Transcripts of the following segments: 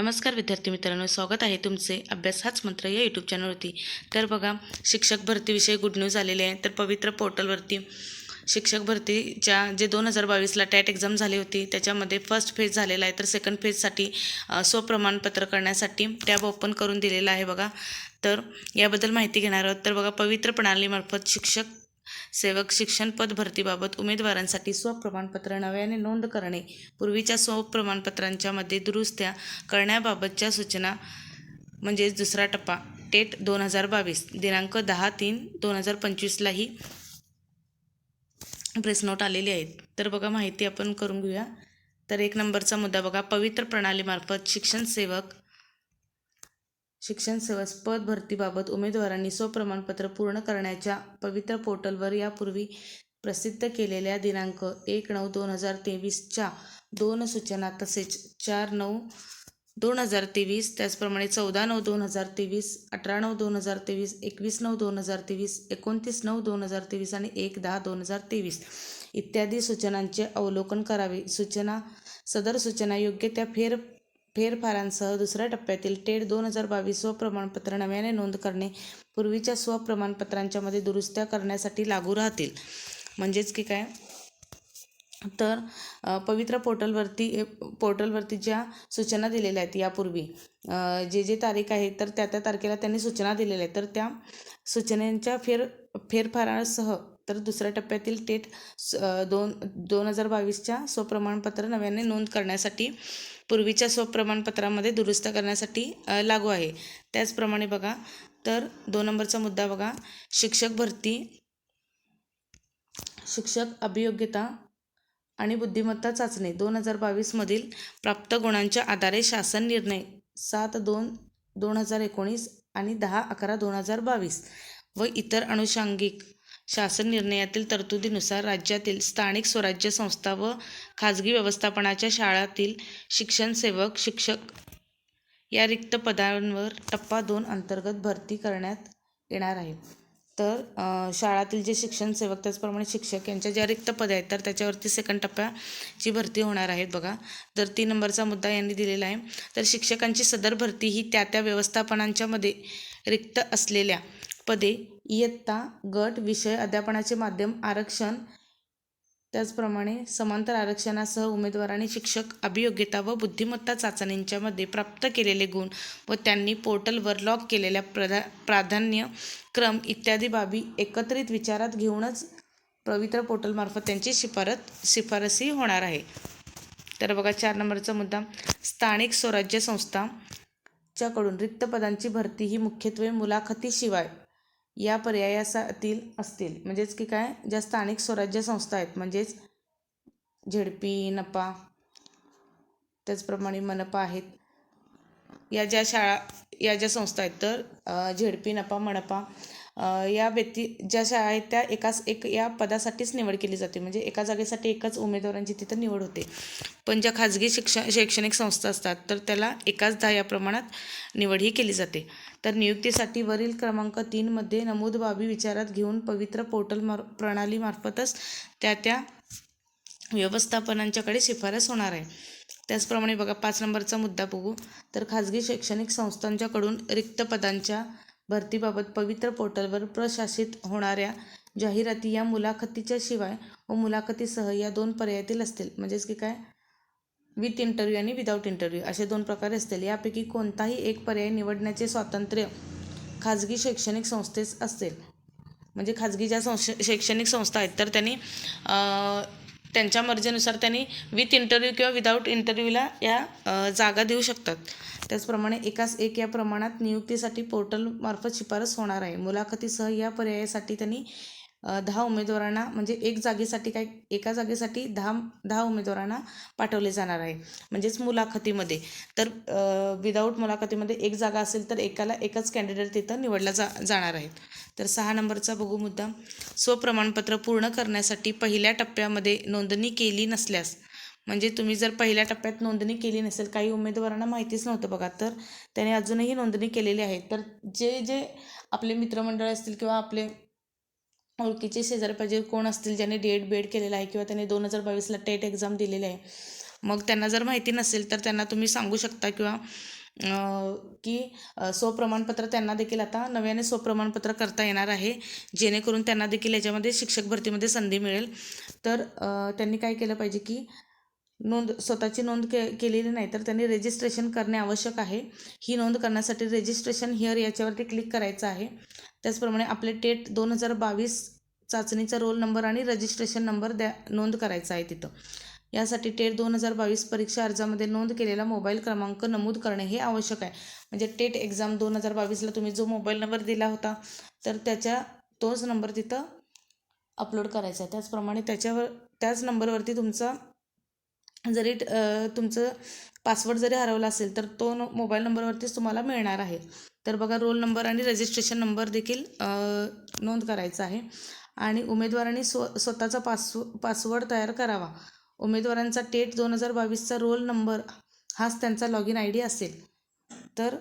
नमस्कार विद्यार्थी मित्रांनो स्वागत आहे तुमचे अभ्यास हाच मंत्र या यूट्यूब चॅनलवरती तर बघा शिक्षक भरतीविषयी गुड न्यूज आलेले आहे. तर पवित्र पोर्टलवरती शिक्षक भरतीच्या जे दोन हजार बावीसला टॅट एक्झाम झाली होती त्याच्यामध्ये फर्स्ट फेज झालेला आहे. तर सेकंड फेजसाठी स्वप्रमाणपत्र करण्यासाठी टॅब ओपन करून दिलेला आहे बघा. तर याबद्दल माहिती घेणार आहोत. तर बघा पवित्र प्रणालीमार्फत शिक्षक सेवक शिक्षण पद भरतीबाबत उमेदवारांसाठी स्वप्रमाणपत्र नव्याने नोंद करणे पूर्वीच्या स्वप्रमाणपत्रांच्या मध्ये दुरुस्त्या करण्याबाबतच्या सूचना म्हणजेच दुसरा टप्पा टेट दोन हजार बावीस दिनांक दहा तीन दोन हजार पंचवीसलाही प्रेस नोट आलेली आहेत तर बघा माहिती आपण करून घेऊया. तर एक नंबरचा मुद्दा बघा पवित्र प्रणालीमार्फत शिक्षण सेवक शिक्षण सेवा पद भरतीबाबत उमेदवारांनी स्वप्रमाणपत्र पूर्ण करण्याच्या पवित्र पोर्टलवर यापूर्वी प्रसिद्ध केलेल्या दिनांक एक नऊ दोन हजार तेवीसच्या दोन सूचना तसेच चार नऊ दोन हजार तेवीस त्याचप्रमाणे चौदा नऊ दोन हजार तेवीस अठरा नऊ दोन हजार तेवीस एकवीस नऊ दोन हजार तेवीस एकोणतीस नऊ दोन हजार तेवीस आणि एक दहा दोन हजार तेवीस इत्यादी सूचनांचे अवलोकन करावे. सूचना सदर सूचना योग्य त्या फेर फेरफारांसह दुसऱ्या टप्प्यातील टेट दोन हजार बावीस स्वप्रमाणपत्र नव्याने नोंद करणे पूर्वीच्या स्वप्रमाणपत्रांच्या मध्ये दुरुस्त्या करण्यासाठी लागू राहतील. म्हणजेच की काय? तर पवित्र पोर्टलवरती पोर्टलवरती ज्या सूचना दिलेल्या आहेत यापूर्वी जे जे तारीख आहे तर त्या त्या तारखेला त्यांनी सूचना दिलेल्या आहेत. तर त्या सूचनांच्या फेर फेरफारासह तर दुसऱ्या टप्प्यातील टेट स- दोन दोन हजार बावीसच्या स्वप्रमाणपत्र नव्याने नोंद करण्यासाठी पूर्वीच्या स्वप्रमाणपत्रामध्ये दुरुस्त करण्यासाठी लागू आहे. त्याचप्रमाणे बघा तर दोन नंबरचा मुद्दा बघा. शिक्षक भरती शिक्षक अभियोग्यता आणि बुद्धिमत्ता चाचणी दोन हजार बावीसमधील प्राप्त गुणांच्या आधारे शासन निर्णय सात दोन दोन हजार एकोणीस आणि दहा अकरा दोन हजार बावीस व इतर अनुषंगिक शासन निर्णयातील तरतुदीनुसार राज्यातील स्थानिक स्वराज्य संस्था व खाजगी व्यवस्थापनाच्या शाळातील शिक्षणसेवक शिक्षक या रिक्त पदांवर टप्पा दोन अंतर्गत भरती करण्यात येणार आहे. तर शाळातील जे शिक्षण सेवक त्याचप्रमाणे शिक्षक यांच्या ज्या रिक्त पदे आहेत तर त्याच्यावरती सेकंड टप्प्याची भरती होणार आहेत बघा. तर तीन नंबरचा मुद्दा यांनी दिलेला आहे तर शिक्षकांची सदर भरती ही त्या त्या व्यवस्थापनांच्यामध्ये रिक्त असलेल्या पदे इयत्ता गट विषय अध्यापनाचे माध्यम आरक्षण त्याचप्रमाणे समांतर आरक्षणासह उमेदवाराने शिक्षक अभियोग्यता व बुद्धिमत्ता चाचणींच्यामध्ये प्राप्त केलेले गुण व त्यांनी पोर्टलवर लॉग केलेल्या प्रधा प्राधान्य क्रम इत्यादी बाबी एकत्रित विचारात घेऊनच पवित्र पोर्टलमार्फत त्यांची शिफारत शिफारसी होणार आहे. तर बघा चार नंबरचा मुद्दा. स्थानिक स्वराज्य संस्थाच्याकडून रिक्त पदांची भरती ही मुख्यत्वे मुलाखतीशिवाय या पर्यायातील असतील. म्हणजेच की काय? ज्या स्थानिक स्वराज्य संस्था आहेत म्हणजेच झेडपी नपा त्याचप्रमाणे मनपा आहेत. या ज्या शाळा या ज्या संस्था आहेत तर झेडपी नपा मनपा या व्यक्ती ज्या शाळा आहेत त्या एकाच एक या पदासाठीच निवड केली जाते. म्हणजे एका जागेसाठी एकच उमेदवारांची तिथं निवड होते. पण ज्या खाजगी शिक्षण शैक्षणिक संस्था असतात तर त्याला एकाच दहा या प्रमाणात निवड ही केली जाते. तर नियुक्तीसाठी वरील क्रमांक तीनमध्ये नमूद बाबी विचारात घेऊन पवित्र पोर्टल मार प्रणालीमार्फतच त्या त्या व्यवस्थापनांच्याकडे शिफारस होणार आहे. त्याचप्रमाणे बघा पाच नंबरचा मुद्दा बघू. तर खाजगी शैक्षणिक संस्थांच्याकडून रिक्त पदांच्या भरतीबाबत पवित्र पोर्टलवर प्रशासित होणाऱ्या जाहिराती या मुलाखतीच्या शिवाय व मुलाखतीसह या दोन पर्यायातील असतील. म्हणजेच की काय? विथ इंटरव्ह्यू आणि विदाऊट इंटरव्ह्यू असे दोन प्रकारे असतील. यापैकी कोणताही एक पर्याय निवडण्याचे स्वातंत्र्य खाजगी शैक्षणिक संस्थेस असेल. म्हणजे खाजगी ज्या संश शैक्षणिक संस्था आहेत तर त्यांनी त्यांच्या मर्जीनुसार त्यांनी विथ इंटरव्ह्यू किंवा विदाऊट इंटरव्ह्यूला या जागा देऊ शकतात. त्याचप्रमाणे एकाच एक या प्रमाणात नियुक्तीसाठी पोर्टलमार्फत शिफारस होणार आहे. मुलाखतीसह या पर्यायासाठी त्यांनी दहा उमेदवारांना म्हणजे एक जागेसाठी काय एका जागेसाठी दहा दहा उमेदवारांना पाठवले जाणार आहे. म्हणजेच मुलाखतीमध्ये. तर विदाऊट मुलाखतीमध्ये एक जागा असेल तर एकाला एकच कॅन्डिडेट तिथं निवडला जा जाणार आहेत तर सहा नंबरचा बघू मुद्दा. स्वप्रमाणपत्र पूर्ण करण्यासाठी पहिल्या टप्प्यामध्ये नोंदणी केली नसल्यास म्हणजे तुम्ही जर पहिल्या टप्प्यात नोंदणी केली नसेल काही उमेदवारांना माहितीच नव्हतं बघा तर त्याने अजूनही नोंदणी केलेली आहे. तर जे जे आपले मित्रमंडळ असतील किंवा आपले ओळखीचे शेजारी पाहिजे कोण असतील ज्यांनी डी एड बी एड केलेलं आहे किंवा त्यांनी दोन हजार बावीसला टेट एक्झाम दिलेली आहे मग त्यांना जर माहिती नसेल तर त्यांना तुम्ही सांगू शकता किंवा की स्व स्वप्रमाणपत्र त्यांना देखील आता नव्याने स्वप्रमाणपत्र करता येणार आहे जेणेकरून त्यांना देखील याच्यामध्ये शिक्षक भरतीमध्ये संधी मिळेल. तर त्यांनी काय केलं पाहिजे की नोंद स्वतःची नोंद के केलेली नाही तर त्यांनी रजिस्ट्रेशन करणे आवश्यक आहे. ही नोंद करण्यासाठी रजिस्ट्रेशन हिअर याच्यावरती क्लिक करायचं आहे. त्याचप्रमाणे आपले टेट दोन हजार बावीस चाचणीचा रोल नंबर आणि रजिस्ट्रेशन नंबर द्या नोंद करायचा आहे तिथं. यासाठी टेट दोन हजार बावीस परीक्षा अर्जामध्ये नोंद केलेला मोबाईल क्रमांक नमूद करणे हे आवश्यक आहे. म्हणजे टेट एक्झाम दोन हजार बावीसला तुम्ही जो मोबाईल नंबर दिला होता तर त्याच्या तोच नंबर तिथं अपलोड करायचा आहे. त्याचप्रमाणे त्याच्यावर त्याच नंबरवरती तुमचा जरी तुमचं पासवर्ड जरी हरवला असेल तर तो न मोबाईल नंबरवरतीच तुम्हाला मिळणार आहे. तर बघा रोल नंबर आणि रजिस्ट्रेशन नंबर देखील नोंद करायचा आहे. आणि उमेदवारांनी स्व स्वतःचा पासव पासवर्ड तयार करावा. उमेदवारांचा टेट दोन हजार बावीसचा रोल नंबर हाच त्यांचा लॉग इन आय डी असेल. तर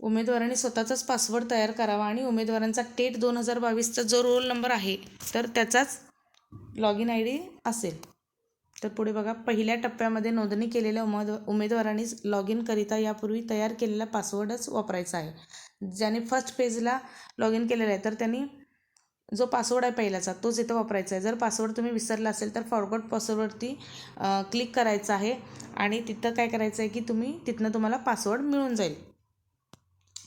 उमेदवारांनी स्वतःचाच पासवर्ड तयार करावा आणि उमेदवारांचा टेट दोन हजार बावीसचा जो रोल नंबर आहे तर त्याचाच लॉग इन आय डी असेल. तर पुढे बघा पहिल्या टप्प्यामध्ये नोंदणी केलेल्या उमेद उमेदवारांनीच लॉग इनकरिता यापूर्वी तयार केलेला पासवर्डच वापरायचा आहे. ज्याने फर्स्ट पेजला लॉग इन केलेला आहे तर त्यांनी जो पासवर्ड आहे पहिल्याचा तोच इथं वापरायचा आहे. जर पासवर्ड तुम्ही विसरला असेल तर फॉरगॉट पासवर्डवरती क्लिक करायचं आहे. आणि तिथं काय करायचं आहे की तुम्ही तिथनं तुम्हाला पासवर्ड मिळून जाईल.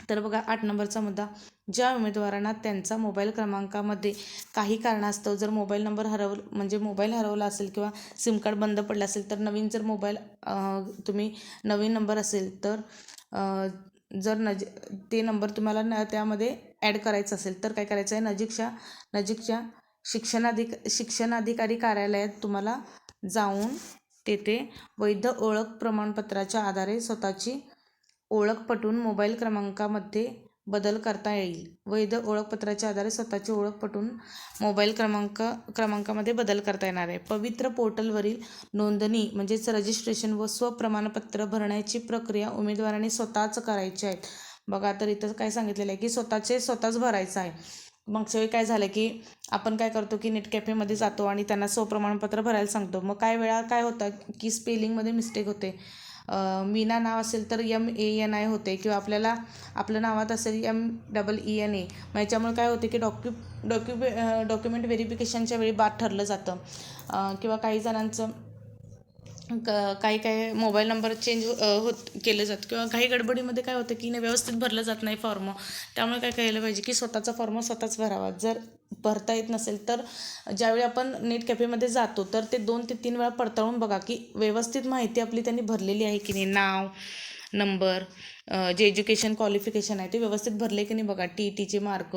तर बघा आठ नंबरचा मुद्दा. ज्या उमेदवारांना त्यांचा मोबाईल क्रमांकामध्ये काही कारणास्तव जर मोबाईल नंबर हरव म्हणजे मोबाईल हरवला असेल किंवा सिम कार्ड बंद पडलं असेल तर नवीन जर मोबाईल तुम्ही नवीन नंबर असेल तर जर नज ते नंबर तुम्हाला न त्यामध्ये ॲड करायचं असेल तर काय करायचं आहे? नजीकच्या नजीकच्या शिक्षणाधिक शिक्षणाधिकारी कार्यालयात तुम्हाला जाऊन तेथे वैध ओळख प्रमाणपत्राच्या आधारे स्वतःची ओळखपटून मोबाईल क्रमांकामध्ये बदल करता येईल. वैध ओळखपत्राच्या आधारे स्वतःची ओळख पटून मोबाईल क्रमांक क्रमांकामध्ये बदल करता येणार आहे. पवित्र पोर्टलवरील नोंदणी म्हणजेच रजिस्ट्रेशन व स्वप्रमाणपत्र भरण्याची प्रक्रिया उमेदवारांनी स्वतःच करायची आहेत बघा तर इथं काय सांगितलेलं आहे की स्वतःचे स्वतःच भरायचं आहे. मागच्या वेळी काय झालं की आपण काय करतो की नेट कॅफेमध्ये जातो आणि त्यांना स्वप्रमाणपत्र भरायला सांगतो. मग काय वेळा काय होतं की स्पेलिंगमध्ये मिस्टेक होते. मीना नाव असेल तर यम ए एन आय होते किंवा आपल्याला आपलं नावात असेल M double E N A मग याच्यामुळे काय होते की डॉक्यु डॉक्युमे डॉक्युमेंट व्हेरिफिकेशनच्या वेळी बाद ठरलं जातं. किंवा काही जणांचं क काही काही मोबाईल नंबर चेंज होत केले जातं. किंवा काही गडबडीमध्ये काय होतं की नाही व्यवस्थित भरलं जात नाही फॉर्म त्यामुळे काय केलं पाहिजे की स्वतःचा फॉर्म स्वतःच भरावा. जर भरता येत नसेल तर ज्यावेळी आपण नेट कॅफेमध्ये जातो तर ते दोन ते तीन वेळा पडताळून बघा की व्यवस्थित माहिती आपली त्यांनी भरलेली आहे की नाही. नाव नंबर जे एज्युकेशन क्वालिफिकेशन आहे ते व्यवस्थित भरले की नाही बघा. टी ई टीचे मार्क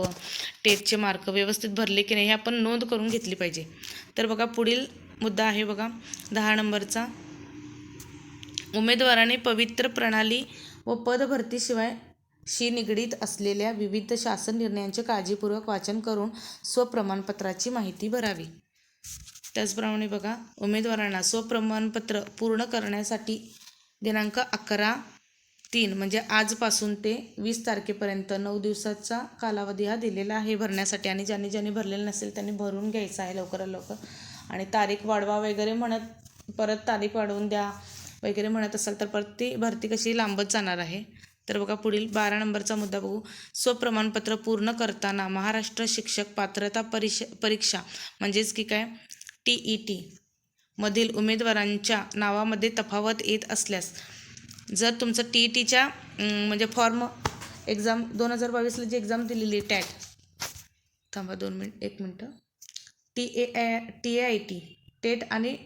टेटचे मार्क व्यवस्थित भरले की नाही हे आपण नोंद करून घेतली पाहिजे. तर बघा पुढील मुद्दा आहे बघा. दहा नंबरचा. उमेदवाराने पवित्र प्रणाली व पदभरतीशिवाय शी निगडीत असलेल्या विविध शासन निर्णयांचे काळजीपूर्वक वाचन करून स्वप्रमाणपत्राची माहिती भरावी. त्याचप्रमाणे बघा उमेदवारांना स्वप्रमाणपत्र पूर्ण करण्यासाठी दिनांक अकरा तीन म्हणजे आजपासून ते वीस तारखेपर्यंत नऊ दिवसाचा कालावधी हा दिलेला आहे भरण्यासाठी आणि ज्यांनी ज्यांनी भरलेलं नसेल त्यांनी भरून घ्यायचं आहे लवकरात लवकर. आणि तारीख वाढवा वगैरे म्हणत परत तारीख वाढवून द्या वगैरे म्हणत असाल तर परत ती भरती कशी लांबत जाणार आहे. तर बघा पुढील बारा नंबरचा मुद्दा बघू. स्वप्रमाणपत्र पूर्ण करताना महाराष्ट्र शिक्षक पात्रता परिश परीक्षा म्हणजेच की काय? टी ई टी मधील उमेदवारांच्या नावामध्ये तफावत येत असल्यास जर तुमचं टी ई टीच्या म्हणजे फॉर्म एक्झाम दोन हजार बावीसला जी एक्झाम दिलेली टॅट. थांबा दोन मिनिट एक मिनटं. T A T A I T TET आणि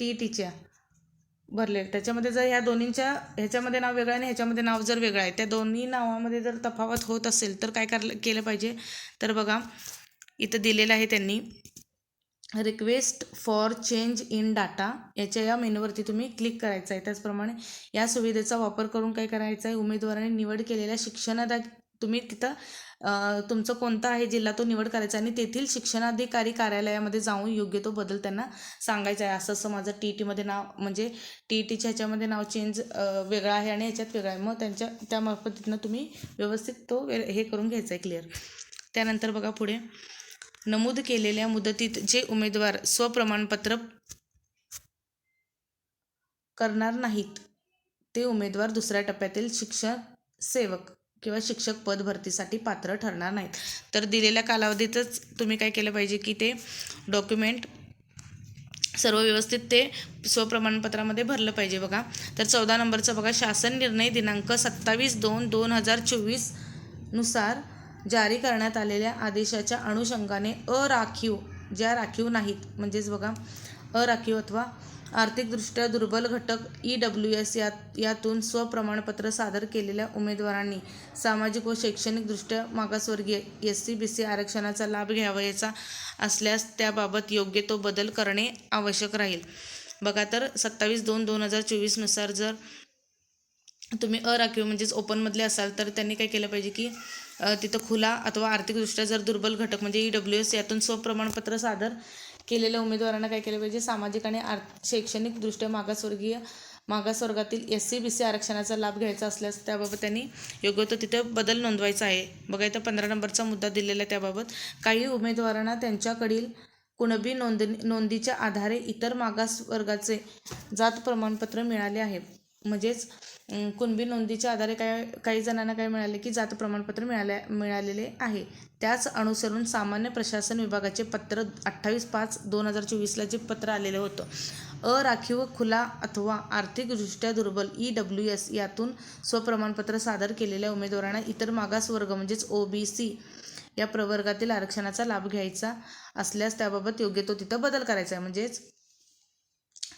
टी टीच्या भरले. त्याच्यामध्ये जर ह्या दोन्हींच्या ह्याच्यामध्ये नाव वेगळं आणि ह्याच्यामध्ये नाव जर वेगळं आहे त्या दोन्ही नावामध्ये जर तफावत होत असेल तर काय करलं केलं पाहिजे? तर बघा इथं दिलेलं आहे त्यांनी request for change in data. याच्या या मेनूवरती तुम्ही क्लिक करायचं आहे. त्याचप्रमाणे या सुविधेचा वापर करून काय करायचं आहे? उमेदवाराने निवड केलेल्या शिक्षणादा तुम्ही तिथं तुमचं कोणता आहे जिल्हा तो निवड करायचा आणि तेथील शिक्षणाधिकारी कार्यालयामध्ये जाऊन योग्य तो बदल त्यांना सांगायचा आहे. असं असं माझं टी ई टीमध्ये नाव म्हणजे टी ई टीच्या ह्याच्यामध्ये नाव चेंज वेगळं आहे आणि ह्याच्यात वेगळं आहे. मग त्यांच्या त्या मार्फतीतनं तुम्ही व्यवस्थित तो वे- हे करून घ्यायचा आहे क्लिअर त्यानंतर बघा पुढे. नमूद केलेल्या मुदतीत जे उमेदवार स्वप्रमाणपत्र करणार नाहीत ते उमेदवार दुसऱ्या टप्प्यातील शिक्षण सेवक किंवा शिक्षक पद भरतीसाठी पात्र ठरणार नाहीत. तर दिलेल्या कालावधीतच तुम्ही काय केलं पाहिजे की ते डॉक्युमेंट सर्व व्यवस्थित ते स्वप्रमाणपत्रामध्ये भरलं पाहिजे बघा. तर चौदा नंबरचं बघा शासन निर्णय दिनांक सत्तावीस दोन दोन हजार चोवीसनुसार जारी करण्यात आलेल्या आदेशाच्या अनुषंगाने अराखीव ज्या राखीव नाहीत म्हणजेच बघा अराखीव अथवा आर्थिकदृष्ट्या दुर्बल घटक ई डब्ल्यू एस यात यातून स्वप्रमाणपत्र सादर केलेल्या उमेदवारांनी सामाजिक व शैक्षणिकदृष्ट्या मागासवर्गीय एस सी बी सी आरक्षणाचा लाभ घ्यावयाचा असल्यास त्याबाबत योग्य तो बदल करणे आवश्यक राहील. बघा तर सत्तावीस दोन दोन हजार चोवीसनुसार जर तुम्ही अराखीव म्हणजेच ओपनमधले असाल तर त्यांनी काय केलं पाहिजे की तिथं खुला अथवा आर्थिकदृष्ट्या जर दुर्बल घटक म्हणजे ई डब्ल्यू एस यातून स्वप्रमाणपत्र सादर केलेल्या उमेदवारांना काय केलं पाहिजे? सामाजिक आणि आर शैक्षणिकदृष्ट्या मागासवर्गीय मागासवर्गातील एस सी बी सी आरक्षणाचा लाभ घ्यायचा असल्यास त्याबाबत त्यांनी योग्य तो तिथे बदल नोंदवायचा आहे. बघा इथं पंधरा नंबरचा मुद्दा दिलेला आहे त्याबाबत. काही उमेदवारांना त्यांच्याकडील कुणबी नोंदणी नोंदीच्या आधारे इतर मागासवर्गाचे जात प्रमाणपत्र मिळाले आहे. म्हणजेच कुणबी नोंदीच्या आधारे काय काही जणांना काय मिळाले की जात प्रमाणपत्र मिळाले मिळालेले आहे. त्याच अनुसरून सामान्य प्रशासन विभागाचे पत्र अठ्ठावीस पाच दोन हजार चोवीसला जे पत्र आलेलं होतं. अराखीव खुला अथवा आर्थिकदृष्ट्या दुर्बल ई डब्ल्यू एस यातून स्वप्रमाणपत्र सादर केलेल्या उमेदवारांना इतर मागासवर्ग म्हणजेच ओ बी सी या प्रवर्गातील आरक्षणाचा लाभ घ्यायचा असल्यास त्याबाबत योग्य तो तिथं बदल करायचा आहे. म्हणजेच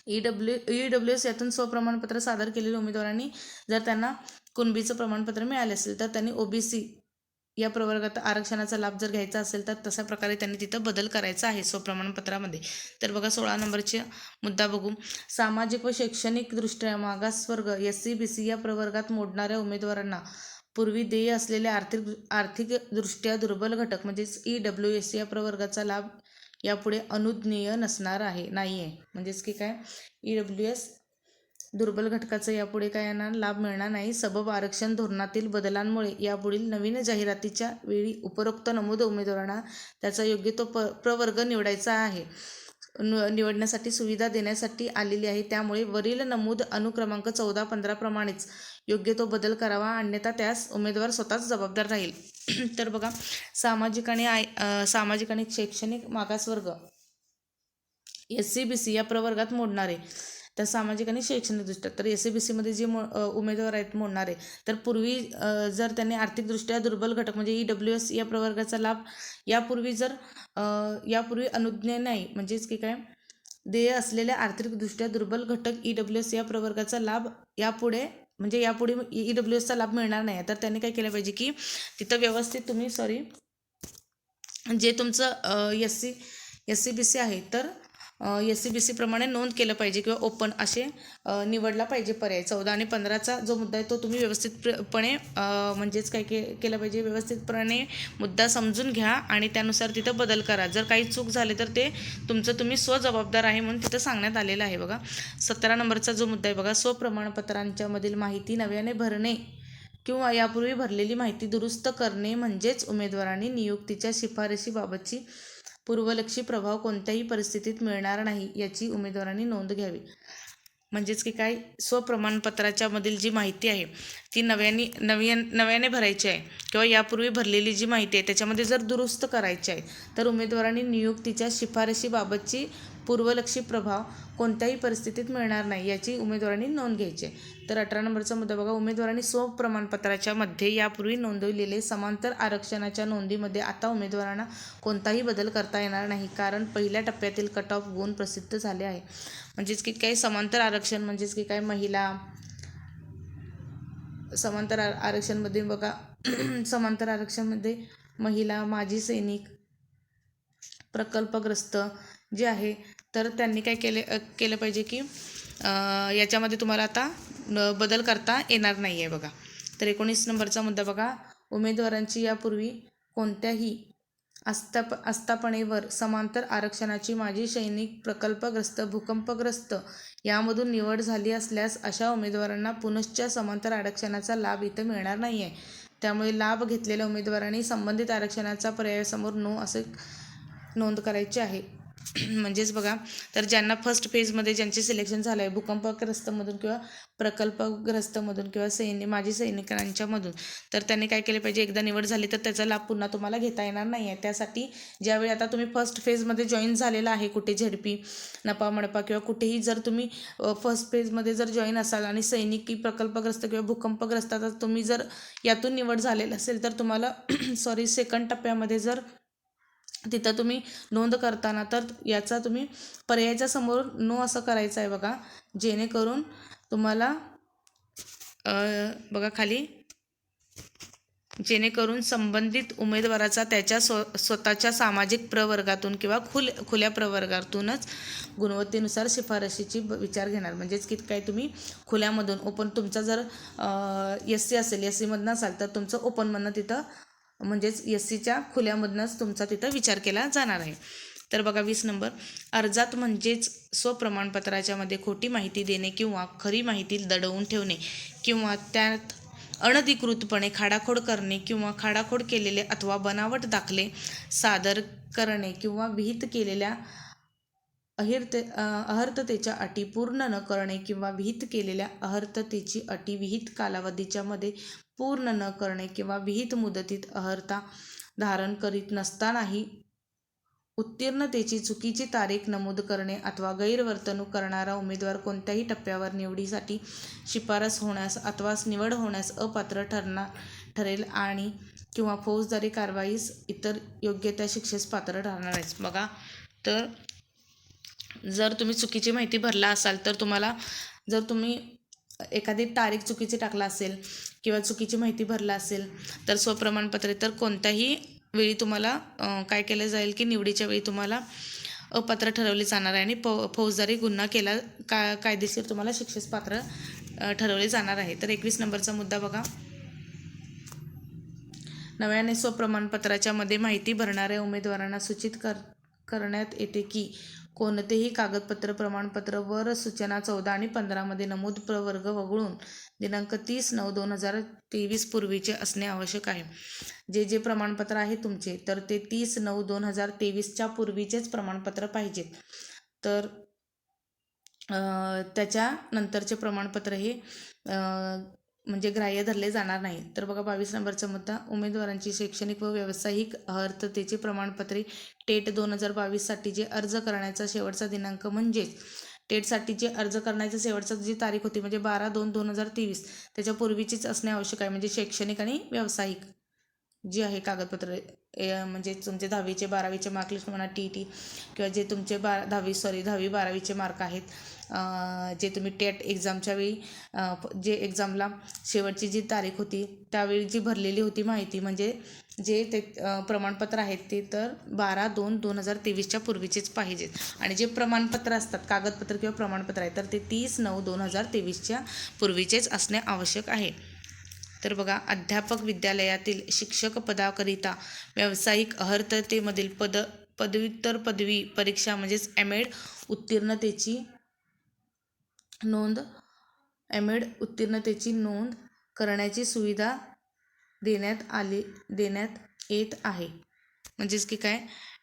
E W E W S यातून स्वप्रमाणपत्र सादर केलेल्या उमेदवारांनी जर त्यांना कुणबीचं प्रमाणपत्र मिळाले असेल तर त्यांनी ओबीसी या प्रवर्गात आरक्षणाचा लाभ जर घ्यायचा असेल तर तशा प्रकारे त्यांनी तिथं बदल करायचा आहे स्वप्रमाणपत्रामध्ये. तर बघा सोळा नंबरचे मुद्दा बघू. सामाजिक व शैक्षणिकदृष्ट्या मागासवर्ग एस सी बी सी या प्रवर्गात मोडणाऱ्या उमेदवारांना पूर्वी देय असलेले आर्थिक आर्थिकदृष्ट्या दुर्बल घटक म्हणजेच ई डब्ल्यू एस या प्रवर्गाचा लाभ यापुढे अनुज्ञेय नसणार आहे नाही आहे म्हणजेच की काय? ई डब्ल्यू एस दुर्बल घटकाचं यापुढे काय यांना लाभ मिळणार नाही. सबब आरक्षण धोरणातील बदलांमुळे यापुढील नवीन जाहिरातीच्या वेळी उपरोक्त नमूद उमेदवारांना त्याचा योग्य तो प प्रवर्ग निवडायचा आहे. न निवडण्यासाठी सुविधा देण्यासाठी आलेली आहे. त्यामुळे वरील नमूद अनुक्रमांक चौदा पंधरा प्रमाणेच योग्य तो बदल करावा अन्यथा त्यास उमेदवार स्वतःच जबाबदार राहील. तर बघा सामाजिक आणि आय सामाजिक आणि शैक्षणिक मागासवर्ग एस सी बी सी या प्रवर्गात मोडणारे तर सामाजिक आणि शैक्षणिकदृष्ट्या तर एस सी बी सीमध्ये जे मो उमेदवार आहेत मोडणारे तर पूर्वी जर त्यांनी आर्थिकदृष्ट्या दुर्बल घटक म्हणजे ई डब्ल्यू एस या प्रवर्गाचा लाभ यापूर्वी जर यापूर्वी अनुज्ञा नाही म्हणजेच की काय देय असलेल्या आर्थिकदृष्ट्या दुर्बल घटक ई डब्ल्यू एस या प्रवर्गाचा लाभ यापुढे म्हणजे यापुढे ई डब्ल्यू एसचा लाभ मिळणार नाही. तर त्यांनी काय केलं पाहिजे की तिथं व्यवस्थित तुम्ही सॉरी जे तुमचं S C S C B C आहे तर एस सी बी सीप्रमाणे नोंद केलं पाहिजे किंवा ओपन असे निवडला पाहिजे पर्याय. चौदा आणि पंधराचा जो मुद्दा आहे तो तुम्ही व्यवस्थितपणे म्हणजेच काय के केलं पाहिजे? व्यवस्थितपणे मुद्दा समजून घ्या आणि त्यानुसार तिथं बदल करा. जर काही चूक झाले तर ते तुमचं तुम्ही स्वजबाबदार आहे म्हणून तिथं सांगण्यात आलेलं आहे बघा. सतरा नंबरचा जो मुद्दा आहे बघा स्वप्रमाणपत्रांच्या मधील माहिती नव्याने भरणे किंवा यापूर्वी भरलेली माहिती दुरुस्त करणे म्हणजेच उमेदवारांनी नियुक्तीच्या शिफारशीबाबतची पूर्वलक्षी प्रभाव कोणत्याही परिस्थितीत मिळणार नाही याची उमेदवारांनी नोंद घ्यावी. म्हणजेच की काय? स्वप्रमाणपत्राच्या मधील जी माहिती आहे ती नव्याने नव्या नव्याने भरायची आहे किंवा यापूर्वी भरलेली जी माहिती आहे त्याच्यामध्ये जर दुरुस्त करायची आहे तर उमेदवारांनी नियुक्तीच्या शिफारशीबाबतची पूर्वलक्षी प्रभाव कोणत्याही परिस्थितीत मिळणार नाही याची उमेदवारांनी नोंद घ्यायची आहे. तर अठरा नंबरचा मुद्दा बघा. उमेदवारांनी स्व प्रमाणपत्राच्या मध्ये यापूर्वी नोंदवलेले समांतर आरक्षणाच्या नोंदीमध्ये आता उमेदवारांना कोणताही बदल करता येणार नाही कारण पहिल्या टप्प्यातील कट ऑफ गुण प्रसिद्ध झाले आहे. म्हणजेच की काही समांतर आरक्षण म्हणजेच की काय महिला समांतर आर आरक्षणमध्ये बघा. समांतर आरक्षणमध्ये महिला माजी सैनिक प्रकल्पग्रस्त जे आहे तर त्यांनी काय केले केलं पाहिजे की याच्यामध्ये तुम्हाला आता न- बदल करता येणार नाही आहे बघा. तर एकोणीस नंबरचा मुद्दा बघा. उमेदवारांची यापूर्वी कोणत्याही आस्थाप आस्थापनेवर समांतर आरक्षणाची माजी सैनिक प्रकल्पग्रस्त भूकंपग्रस्त यामधून निवड झाली असल्यास अशा उमेदवारांना पुनश्च समांतर आरक्षणाचा लाभ इथं मिळणार नाही आहे त्यामुळे लाभ घेतलेल्या उमेदवारांनी संबंधित आरक्षणाचा पर्यायासमोर नो असे नोंद करायची आहे. म्हणजेच बघा तर ज्यांना फर्स्ट फेजमध्ये ज्यांचे सिलेक्शन झालं आहे भूकंपग्रस्तमधून किंवा प्रकल्पग्रस्तमधून किंवा सैन्य माजी सैनिकांच्यामधून तर त्यांनी काय केले पाहिजे? एकदा निवड झाली तर त्याचा लाभ पुन्हा तुम्हाला घेता येणार नाही आहे त्यासाठी ज्यावेळी आता तुम्ही फर्स्ट फेजमध्ये जॉईन झालेला आहे कुठे झेडपी नपा मडपा किंवा कुठेही जर तुम्ही फर्स्ट फेजमध्ये जर जॉईन असाल आणि सैनिकी प्रकल्पग्रस्त किंवा भूकंपग्रस्त तुम्ही जर यातून निवड झालेलं असेल तर तुम्हाला सॉरी सेकंड टप्प्यामध्ये जर तिथं तुम्ही नोंद करताना तर याचा तुम्ही पर्यायाच्या समोर नो असं करायचं आहे बघा. जेणेकरून तुम्हाला बघा खाली. जेणेकरून संबंधित उमेदवाराचा त्याच्या स्व स्वतःच्या सामाजिक प्रवर्गातून किंवा खुल खुल्या प्रवर्गातूनच गुणवत्तेनुसार शिफारशीची ब- विचार घेणार. म्हणजेच की काय तुम्ही खुल्यामधून ओपन तुमचा जर एस सी असेल एस सीमधनं असाल तर तुमचं ओपनमधनं तिथं म्हणजेच एस सीच्या खुल्यामधनंच तुमचा तिथं विचार केला जाणार आहे. तर बघा वीस नंबर. अर्जात म्हणजेच स्वप्रमाणपत्राच्या मध्ये खोटी माहिती देणे किंवा खरी माहिती दडवून ठेवणे किंवा त्यात अनधिकृतपणे खाडाखोड करणे किंवा खाडाखोड केलेले अथवा बनावट दाखले सादर करणे किंवा विहित केलेल्या अहिरते अहर्ततेच्या अटी पूर्ण न करणे किंवा विहित केलेल्या अहर्ततेची अटी विहित कालावधीच्या मध्ये पूर्ण न करणे किंवा विहित मुदतीत अहर्ता धारण करीत नसतानाही उत्तीर्णतेची चुकीची तारीख नमूद करणे अथवा गैरवर्तणूक करणारा उमेदवार कोणत्याही टप्प्यावर निवडीसाठी शिफारस होण्यास अथवा निवड होण्यास अपात्र ठरणार ठरेल आणि किंवा फौजदारी कारवाईस इतर योग्य त्या शिक्षेस पात्र ठरणार आहेस बघा तर जर तुम्ही चुकीची माहिती भरला असाल तर तुम्हाला जर तुम्ही एखादी तारीख चुकीची टाकला असेल किंवा चुकीची माहिती भरला असेल तर स्वप्रमाणपत्रे तर कोणत्याही वेळी तुम्हाला काय केलं जाईल की निवडीच्या वेळी तुम्हाला अपात्र ठरवले जाणार आहे आणि प फौजदारी गुन्हा केला का कायदेशीर तुम्हाला शिक्षेस पात्र ठरवले जाणार आहे. तर एकवीस नंबरचा मुद्दा बघा. नव्याने स्वप्रमाणपत्राच्या मध्ये माहिती भरणाऱ्या उमेदवारांना सूचित कर करण्यात येते की कोणतेही कागदपत्र प्रमाणपत्र वर सूचना चौदा आणि पंधरामध्ये नमूद प्रवर्ग वगळून दिनांक तीस नऊ दोन हजार तेवीस पूर्वीचे असणे आवश्यक आहे. जे जे प्रमाणपत्र आहे तुमचे तर ते तीस नऊ दोन हजार तेवीसच्या पूर्वीचेच प्रमाणपत्र पाहिजेत. तर त्याच्यानंतरचे प्रमाणपत्र हे म्हणजे ग्राह्य धरले जाणार नाही. तर बघा बावीस नंबरचा मुद्दा उमेदवारांची शैक्षणिक व व्यावसायिक अर्थतेची प्रमाणपत्रे टेट दोन हजार बावीससाठी जे अर्ज करण्याचा शेवटचा दिनांक म्हणजेच टेटसाठी जे अर्ज करण्याचा शेवटचा जी तारीख होती म्हणजे बारा दोन दोन हजार तेवीस त्याच्या पूर्वीचीच असणे आवश्यक आहे म्हणजे शैक्षणिक आणि व्यावसायिक. जी आहे कागदपत्र ए, म्हणजे तुमचे दहावीचे बारावीचे मार्कलिस्ट म्हणा टी टी किंवा जे तुमचे बा दहावी सॉरी दहावी बारावीचे मार्क आहेत जे तुम्ही टेट एक्झामच्या वेळी जे एक्झामला शेवटची जी तारीख होती त्यावेळी जी भरलेली होती माहिती म्हणजे जे ते प्रमाणपत्र आहेत ते तर बारा दोन दोन हजार तेवीसच्या पूर्वीचेच पाहिजेत. आणि जे प्रमाणपत्र असतात कागदपत्र किंवा प्रमाणपत्र आहे तर ते तीस नऊ दोन हजार तेवीसच्या पूर्वीचेच असणे आवश्यक आहे. तर बघा अध्यापक विद्यालयातील शिक्षक पदाकरिता व्यावसायिक अहर्ततेमधील पद पदव्युत्तर पदवी परीक्षा म्हणजेच एम एड उत्तीर्णतेची नोंद एम एड उत्तीर्णतेची नोंद करण्याची सुविधा देण्यात आली देण्यात येत आहे. म्हणजेच की काय?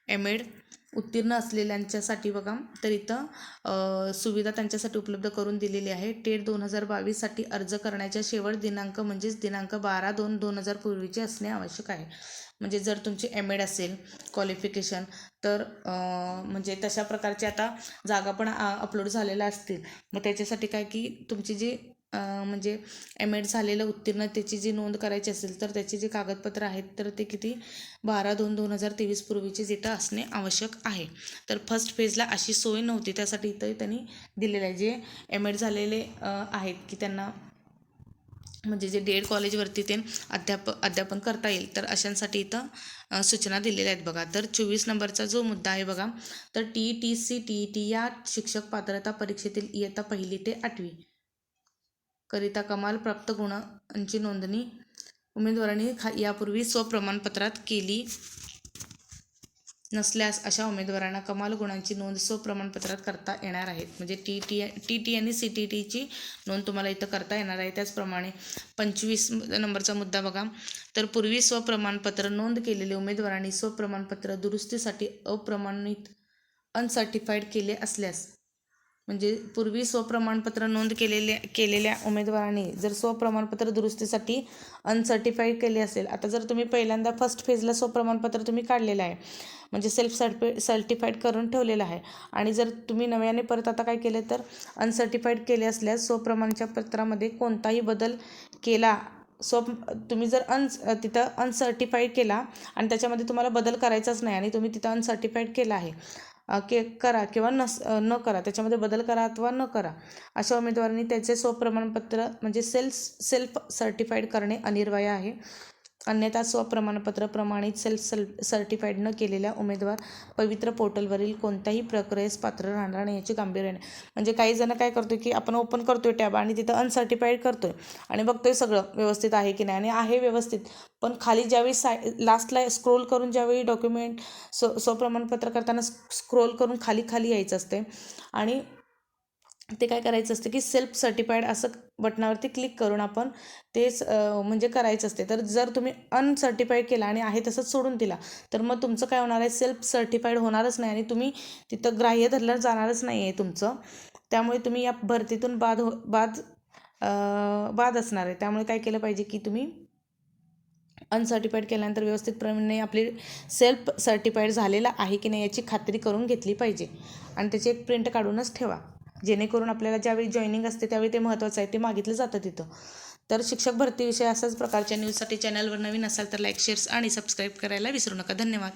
एम एड उत्तीर्ण असलेल्यांच्यासाठी बघा. तर इथं सुविधा त्यांच्यासाठी उपलब्ध करून दिलेली आहे. टेट दोन हजार बावीससाठी अर्ज करण्याच्या शेवट दिनांक म्हणजेच दिनांक बारा दोन दोन हजार पूर्वीचे असणे आवश्यक आहे. म्हणजे जर तुमची एम एड असेल क्वालिफिकेशन तर म्हणजे तशा प्रकारचे आता जागा पण अपलोड झालेल्या असतील. मग त्याच्यासाठी काय की तुमची जी म्हणजे एम एड झालेलं उत्तीर्ण त्याची जी नोंद करायची असेल तर त्याची जी कागदपत्र आहेत तर ते किती? बारा दोन दोन हजार तेवीस पूर्वीचे जिथं असणे आवश्यक आहे. तर फर्स्ट फेजला अशी सोय नव्हती त्यासाठी इथं त्यांनी दिलेलं आहे. जे एम एड झालेले आहेत की त्यांना म्हणजे जे डेड कॉलेजवरती ते अध्याप अध्यापन करता येईल तर अशांसाठी इथं सूचना दिलेल्या आहेत बघा. तर चोवीस नंबरचा जो मुद्दा आहे बघा तर T T C T T या शिक्षक पात्रता परीक्षेतील इयत्ता पहिली ते आठवी. करिता कमाल प्राप्त गुणांची नोंदणी उमेदवारांनी खा यापूर्वी स्वप्रमाणपत्रात केली नसल्यास अशा उमेदवारांना कमाल गुणांची नोंद स्वप्रमाणपत्रात करता येणार आहेत. म्हणजे टी टी टी टी आणि सी टी टीची नोंद तुम्हाला इथं करता येणार आहे. त्याचप्रमाणे पंचवीस नंबरचा मुद्दा बघा. तर पूर्वी स्वप्रमाणपत्र नोंद केलेले उमेदवारांनी स्वप्रमाणपत्र दुरुस्तीसाठी अप्रमाणित अनसर्टिफाईड केले असल्यास म्हणजे पूर्वी स्वप्रमाणपत्र नोंद केलेल्या केलेल्या उमेदवाराने जर स्वप्रमाणपत्र दुरुस्तीसाठी अनसर्टिफाईड केले असेल आता जर तुम्ही पहिल्यांदा फर्स्ट फेजला स्वप्रमाणपत्र तुम्ही काढलेलं आहे म्हणजे सेल्फ सर्टिफि सर्टिफाईड करून ठेवलेलं आहे आणि जर तुम्ही नव्याने परत आता काय केले तर अनसर्टिफाईड केले असल्यास स्वप्रमाणच्या पत्रामध्ये कोणताही बदल केला सो तुम्ही जर अन तिथं अनसर्टिफाईड केला आणि त्याच्यामध्ये तुम्हाला बदल करायचाच नाही आणि तुम्ही तिथं अनसर्टिफाईड केला आहे के करा किंवा नस न करा त्याच्यामध्ये बदल करा अथवा न करा अशा उमेदवारांनी त्याचे स्वप्रमाणपत्र म्हणजे सेल्फ सेल्फ सर्टिफाईड करणे अनिवार्य आहे. अन्यथा स्वप्रमाणपत्र प्रमाणित सेल्फ सेल्फ सर्टिफाईड न केलेल्या उमेदवार पवित्र पोर्टलवरील कोणत्याही प्रक्रियेस पात्र राहणार नाही याची गांभीर्याने म्हणजे काही जण काय करतो की आपण ओपन करतोय टॅब आणि तिथं अनसर्टिफाईड करतोय आणि बघतोय सगळं व्यवस्थित आहे की नाही आणि आहे व्यवस्थित. पण खाली ज्यावेळी साय लास्टला स्क्रोल करून ज्यावेळी डॉक्युमेंट स्व स्वप्रमाणपत्र करताना स्क्रोल करून खाली खाली यायचं असते आणि ते काय करायचं असतं की सेल्फ सर्टिफाईड असं बटनावरती क्लिक करून आपण तेच म्हणजे करायचं असते. तर जर तुम्ही अनसर्टिफाईड केला आणि आहे तसंच सोडून दिला तर मग तुमचं काय होणार आहे? सेल्फ सर्टिफाईड होणारच नाही आणि तुम्ही तिथं ग्राह्य धरलं जाणारच नाही आहे तुमचं. त्यामुळे तुम्ही या भरतीतून बाद हो बाद बाद असणार आहे. त्यामुळे काय केलं पाहिजे की तुम्ही अनसर्टिफाईड केल्यानंतर व्यवस्थितप्रमाणे आपली सेल्फ सर्टिफाईड झालेला आहे की नाही याची खात्री करून घेतली पाहिजे. आणि त्याची एक प्रिंट काढूनच ठेवा. जेणेकरून आपल्याला ज्यावेळी जॉईनिंग असते त्यावेळी ते महत्त्वाचं आहे. ते मागितलं जातं तिथं. तर शिक्षक भरतीविषयी असाच प्रकारच्या न्यूजसाठी चॅनलवर नवीन असाल तर लाईक शेअर्स आणि सबस्क्राईब करायला विसरू नका. धन्यवाद.